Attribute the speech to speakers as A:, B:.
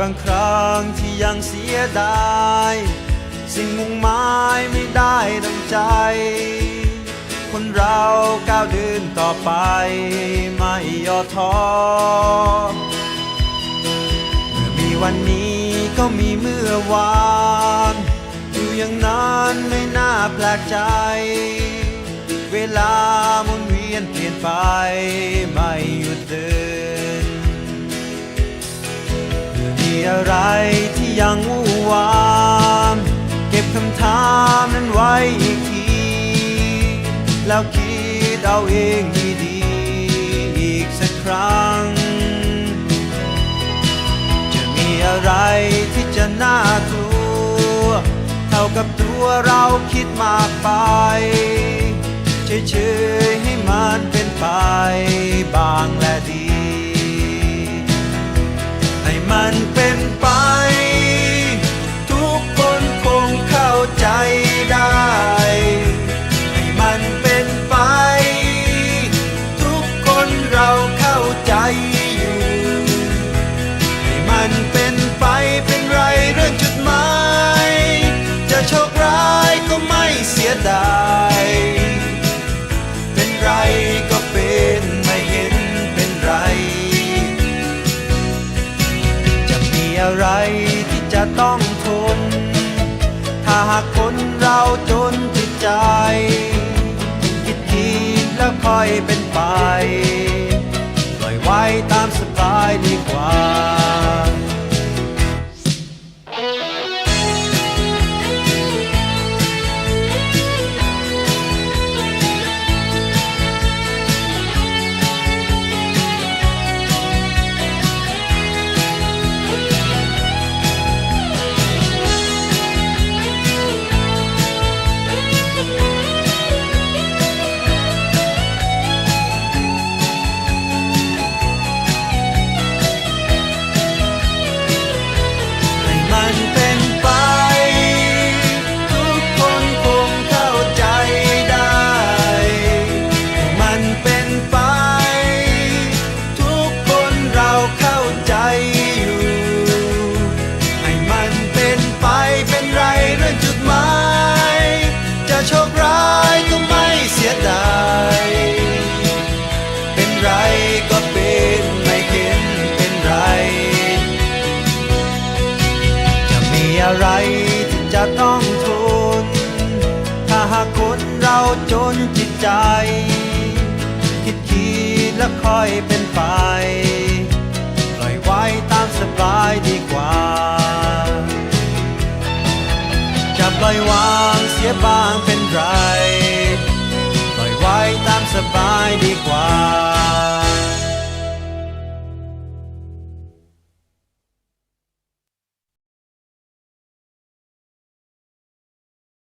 A: บางครั้งที่ยังเสียดาย สิ่งมุ่งหมายไม่ได้ดังใจ คนเราก้าวเดินต่อไปไม่ย่อท้อเมื่อมีวันนี้ก็มีเมื่อวานอยู่อย่างนั้นไม่น่าแปลกใจ เวลาหมุนเวียนเปลี่ยนไปไม่หยุดเดิน อะไรที่ยังวู่วามเก็บคำถามนั้นไว้อีกที แล้วคิดเอาเองดีๆอีกสักครั้ง จะมีอะไรที่จะน่ากลัว เท่ากับตัวเราคิดมากไป ต้องทน ถ้าหากคนเราจนจิตใจ คิดคิดแล้วค่อยเป็นไปป อะไรที่จะต้องทน ถ้าหากคนเราจนจิตใจ คิดคิดแล้วค่อยเป็นไป